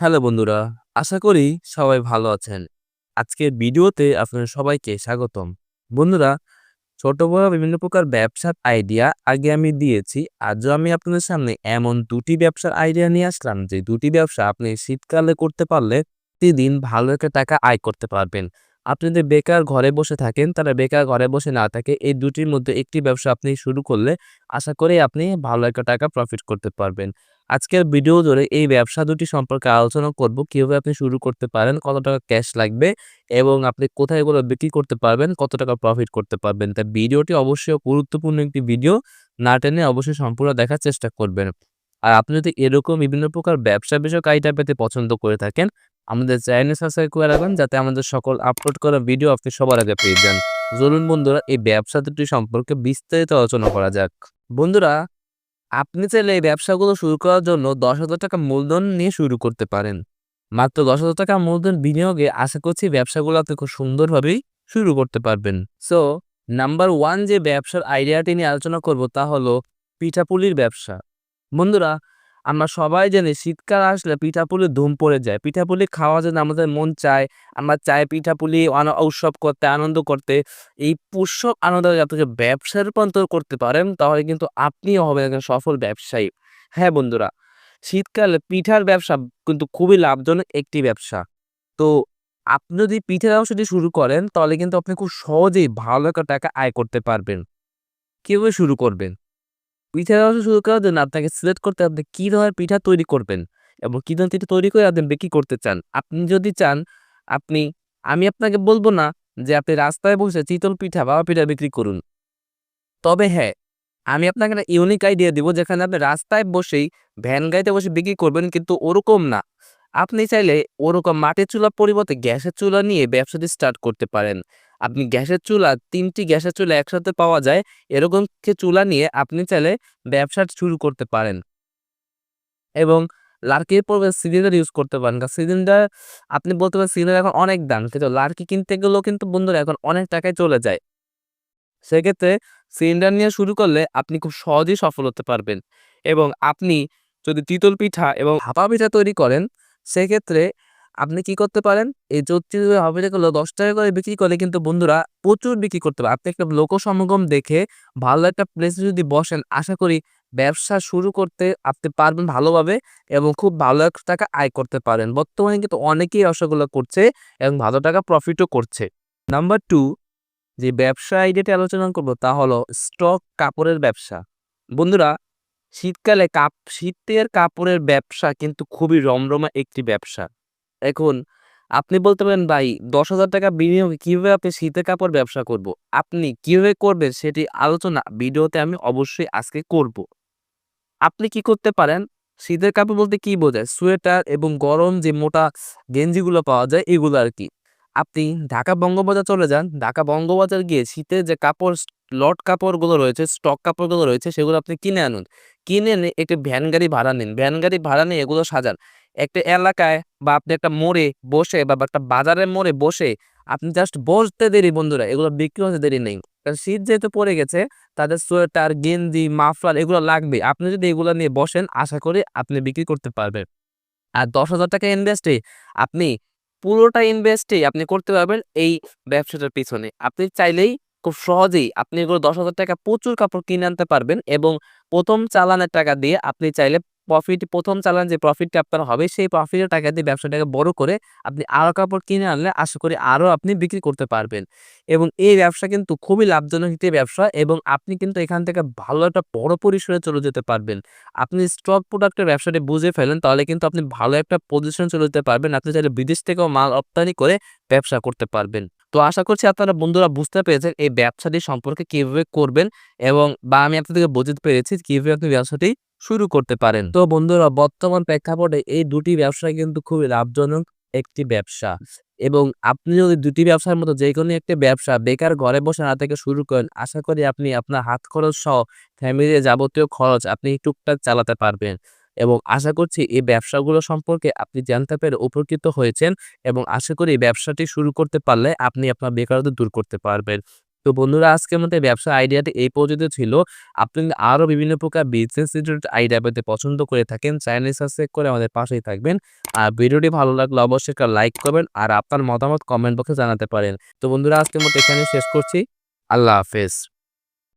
Hello বন্ধুরা, আশা করি সবাই ভালো আছেন। আজকের ভিডিওতে আপনাদের সবাইকে স্বাগতম। বন্ধুরা, ছোট বড় বিভিন্ন প্রকার ব্যবসার আইডিয়া আগে আমি দিয়েছি। আজও আমি আপনাদের সামনে এমন দুটি ব্যবসার আইডিয়া নিয়ে আসলাম যে দুটি ব্যবসা আপনি শীতকালে করতে পারলে প্রতিদিন ভালো একটা টাকা আয় করতে পারবেন। আপনি যদি বেকার ঘরে বসে থাকেন, তাহলে বেকার ঘরে বসে না থাকে এই দুটির মধ্যে একটি ব্যবসা আপনি শুরু করলে আশা করি আপনি ভালো একটা টাকা প্রফিট করতে পারবেন। আজকের ভিডিও ধরে এই ব্যবসা দুটি সম্পর্কে আলোচনা করব কীভাবে আপনি শুরু করতে পারেন, কত টাকা ক্যাশ লাগবে এবং আপনি কোথায় এগুলো বিক্রি করতে পারবেন, কত টাকা প্রফিট করতে পারবেন। তাই ভিডিওটি অবশ্যই গুরুত্বপূর্ণ একটি ভিডিও। না টেনে অবশ্যই সম্পূর্ণ দেখার চেষ্টা করবেন। আর আপনি যদি এরকম বিভিন্ন প্রকার ব্যবসা বিষয়ক আইটা পেতে পছন্দ করে থাকেন, আমাদের চ্যানেল সাবস্ক্রাইব করে রাখবেন যাতে আমাদের সকল আপলোড করা ভিডিও আপনি সবার আগে পেয়ে যান। চলুন বন্ধুরা, এই ব্যবসা দুটি সম্পর্কে বিস্তারিত আলোচনা করা যাক। বন্ধুরা, আপনি চাইলে এই ব্যবসাগুলো শুরু করার জন্য দশ হাজার টাকা মূলধন নিয়ে শুরু করতে পারেন। মাত্র দশ হাজার টাকা মূলধন বিনিয়োগে আশা করছি ব্যবসাগুলো আপনি খুব সুন্দরভাবেই শুরু করতে পারবেন। সো নাম্বার ওয়ান যে ব্যবসার আইডিয়াটি নিয়ে আলোচনা করব তা হলো পিঠাপুলির ব্যবসা। বন্ধুরা আমরা সবাই জানি শীতকাল আসলে পিঠাপুলি ধুম পড়ে যায়। পিঠাপুলি খাওয়া যেন আমাদের মন চায়। আমরা চাই পিঠাপুলি উৎসব করতে, আনন্দ করতে। এই উৎসব আনন্দ আপনি ব্যবসায় রূপান্তর করতে পারেন তাহলে কিন্তু আপনিও হবেন একজন সফল ব্যবসায়ী। হ্যাঁ বন্ধুরা, শীতকালে পিঠার ব্যবসা কিন্তু খুবই লাভজনক একটি ব্যবসা। তো আপনি যদি পিঠার ব্যবসাটি শুরু করেন তাহলে কিন্তু আপনি খুব সহজেই ভালো একটা টাকা আয় করতে পারবেন। কীভাবে শুরু করবেন? পিঠার ব্যবসা শুরু করার জন্য আপনাকে সিলেক্ট করতে আপনি কি ধরনের পিঠা তৈরি করবেন এবং কি ধরনের পিঠা তৈরি করে আপনি বিক্রি করতে চান। আপনি যদি চান আপনি আমি আপনাকে বলব না যে আপনি রাস্তায় বসে চিতল পিঠা, বাবা পিঠা বিক্রি করুন। তবে হ্যাঁ, আমি আপনাকে একটা ইউনিক আইডিয়া দিব যেখানে আপনি রাস্তায় বসেই ভ্যান গাড়িতে বসে বিক্রি করবেন কিন্তু ওরকম না। আপনি চাইলে ওরকম মাটির চুলার পরিবর্তে গ্যাসের চুলা নিয়ে ব্যবসাটি স্টার্ট করতে পারেন। আপনি গ্যাসের চুলা তিনটি গ্যাসের চুলা একসাথে পাওয়া যায়। এরকম চুলা নিয়ে আপনি চাইলে ব্যবসা শুরু করতে পারেন। এবং লার্কির পরিবর্তে সিলিন্ডার ইউজ করতে পারেন। কারণ সিলিন্ডার, আপনি বলতে পারেন সিলিন্ডার এখন অনেক দাম। কিন্তু লার্কি কিনতে গেলেও কিন্তু বন্ধুরা এখন অনেক টাকায় চলে যায়। সেক্ষেত্রে সিলিন্ডার নিয়ে শুরু করলে আপনি খুব সহজেই সফল হতে পারবেন। এবং আপনি যদি তিতল পিঠা এবং ভাপা পিঠা তৈরি করেন, সেক্ষেত্রে আপনি কি করতে পারেন? এই চটকি ভাপা পিঠাগুলো ৳১০ করে বিক্রি করলে কিন্তু বন্ধুরা প্রচুর বিক্রি করতে পারেন। আপনি একটা লোক সমাগম দেখে ভালো একটা প্লেসে যদি বসেন, আশা করি ব্যবসা শুরু করতে আপনি পারবেন ভালোভাবে এবং খুব ভালো একটা টাকা আয় করতে পারেন। বর্তমানে কিন্তু অনেকেই রসগোল্লা করছে এবং ভালো টাকা প্রফিটও করছে। নাম্বার টু যে ব্যবসা আইডিয়াটি আলোচনা করব তা হলো স্টক কাপড়ের ব্যবসা। বন্ধুরা, শীতকালে কাপ, শীতের কাপড়ের ব্যবসা কিন্তু খুবই রমরমা একটি ব্যবসা। এখন আপনি বলতে পারেন ভাই ৳১০,০০০ বিনিয়োগে কীভাবে আপনি শীতের কাপড় ব্যবসা করব? আপনি কীভাবে করবেন সেটি আলোচনা ভিডিওতে আমি অবশ্যই আজকে করব। আপনি কি করতে পারেন? শীতের কাপড় বলতে কি বোঝায়? সোয়েটার এবং গরম যে মোটা গেঞ্জিগুলো পাওয়া যায় এগুলো আর কি আপনি ঢাকা বঙ্গবাজার চলে যান। ঢাকা বঙ্গবাজার গিয়ে শীতের যে কাপড় লট কাপড়গুলো রয়েছে, স্টক কাপড়গুলো রয়েছে সেগুলো আপনি কিনে আনুন। কিনে এনে একটি ভ্যান গাড়ি ভাড়া নিন। ভ্যান গাড়ি ভাড়া নিয়ে এগুলো সাজান। একটা এলাকায় বা আপনি একটা মোড়ে বসে বা একটা বাজারের মোড়ে বসে আপনি জাস্ট বসতে দেরি বন্ধুরা এগুলো বিক্রি হতে দেরি নেই। কারণ শীত যেহেতু পড়ে গেছে তাদের সোয়েটার, গেঞ্জি, মাফলার এগুলো লাগবে। আপনি যদি এগুলো নিয়ে বসেন আশা করি আপনি বিক্রি করতে পারবেন। আর ৳১০,০০০ ইনভেস্টে আপনি পুরোটা ইনভেস্টই আপনি করতে পারবেন এই ব্যবসাটার পিছনে। আপনি চাইলেই খুব সহজেই আপনি এগুলো ৳১০,০০০ প্রচুর কাপড় কিনে আনতে পারবেন এবং প্রথম চালানের টাকা দিয়ে আপনি চাইলে প্রফিট প্রথম চালান যে প্রফিটটা আপনার হবে, সেই প্রফিটের টাকা দিয়ে ব্যবসাটাকে বড় করে আপনি আরও কাপড় কিনে আনলে আশা করি আরও আপনি বিক্রি করতে পারবেন। এবং এই ব্যবসা কিন্তু খুবই লাভজনক একটি ব্যবসা এবং আপনি কিন্তু এখান থেকে ভালো একটা বড় পরিসরে চলে যেতে পারবেন। আপনি স্টক প্রোডাক্টের ব্যবসাটি বুঝে ফেলেন, তাহলে কিন্তু আপনি ভালো একটা পজিশন চলে যেতে পারবেন। আপনি চাইলে বিদেশ থেকেও মাল রপ্তানি করে ব্যবসা করতে পারবেন। তো আশা করছি আপনারা বন্ধুরা বুঝতে পেরেছেন এই ব্যবসাটি সম্পর্কে কীভাবে করবেন এবং বা আমি আপনাদেরকে বোঝাতে পেরেছি কীভাবে আপনি ব্যবসাটি শুরু করতে পারেন। তো বন্ধুরা, বর্তমান প্রেক্ষাপটে এই দুটি ব্যবসা কিন্তু খুবই লাভজনক একটি ব্যবসা। এবং আপনি যদি দুটি ব্যবসার মতো যে কোনো একটি ব্যবসা বেকার ঘরে বসে না থেকে শুরু করেন, আশা করি আপনি আপনার হাত খরচ সহ ফ্যামিলির যাবতীয় খরচ আপনি টুকটাক চালাতে পারবেন। এবং আশা করছি এই ব্যবসাগুলো সম্পর্কে আপনি জানতে পেরে উপকৃত হয়েছেন এবং আশা করি ব্যবসাটি শুরু করতে পারলে আপনি আপনার বেকারত্ব দূর করতে পারবেন। তো বন্ধুরা, আজকের মতো ব্যবসা আইডিয়াটি এই পর্যন্ত ছিল। আপনি আরও বিভিন্ন প্রকার বিজনেস রিলেটেড আইডিয়া পেতে পছন্দ করে থাকেন চ্যানেল সাবস্ক্রাইব করে আমাদের পাশেই থাকবেন। আর ভিডিওটি ভালো লাগলে অবশ্যই একটা লাইক করবেন আর আপনার মতামত কমেন্ট বক্সে জানাতে পারেন। তো বন্ধুরা, আজকের মতো এখানে শেষ করছি। আল্লাহ হাফেজ।